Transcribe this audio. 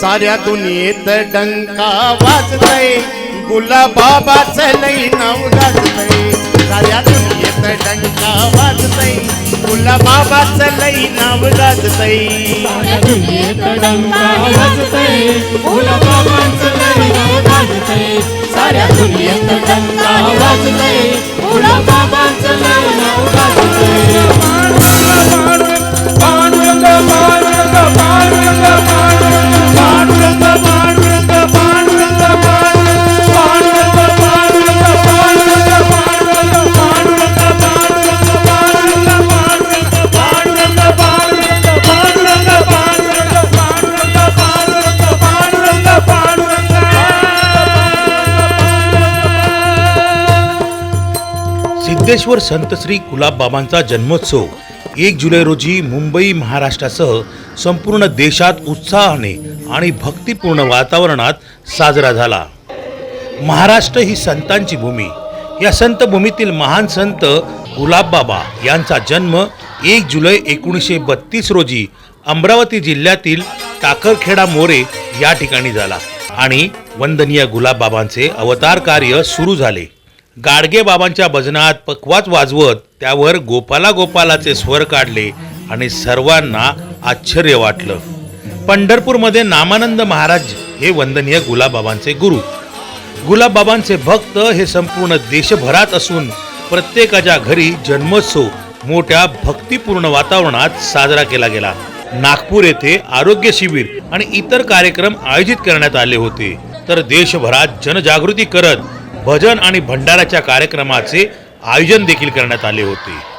साऱ्या दुनियेत डंका वाजतय. गुलाबाबाच लई नाव गाजतय. साऱ्या दुनियेत डंका वाजतय. गुलाबाबाच लई नाव गाजतय. साऱ्या दुनियेत डंका वाजतय. गुलाबाबाच लई नाव गाजतय. साऱ्या दुनियेत डंका वाजतय. गुलाबा सिद्धेश्वर संत श्री कुलाबबाबांचा जन्मोत्सव एक जुलै रोजी मुंबई महाराष्ट्रासह संपूर्ण देशात उत्साहाने आणि भक्तिपूर्ण वातावरणात साजरा झाला. महाराष्ट्र ही संतांची भूमी. या संत भूमीतील महान संत गुलाबबाबा यांचा जन्म एक जुलै एकोणीसशे बत्तीस रोजी अमरावती जिल्ह्यातील टाकरखेडा मोरे या ठिकाणी झाला आणि वंदनीय गुलाबबाबांचे अवतार कार्य सुरू झाले. गाडगे बाबांच्या भजनात पकवाच वाजवत त्यावर गोपाला गोपालाचे स्वर काढले आणि सर्वांना आश्चर्य वाटलं. पंढरपूरमध्ये नामानंद महाराज हे वंदनीय गुलाबाबांचे गुरु. गुलाबबाबांचे भक्त हे संपूर्ण देशभरात असून प्रत्येकाच्या घरी जन्मोत्सव मोठ्या भक्तिपूर्ण वातावरणात साजरा केला गेला. नागपूर येथे आरोग्य शिबिर आणि इतर कार्यक्रम आयोजित करण्यात आले होते. तर देशभरात जनजागृती करत भजन आणि भंडाराच्या कार्यक्रमाचे आयोजन देखील करण्यात आले होते.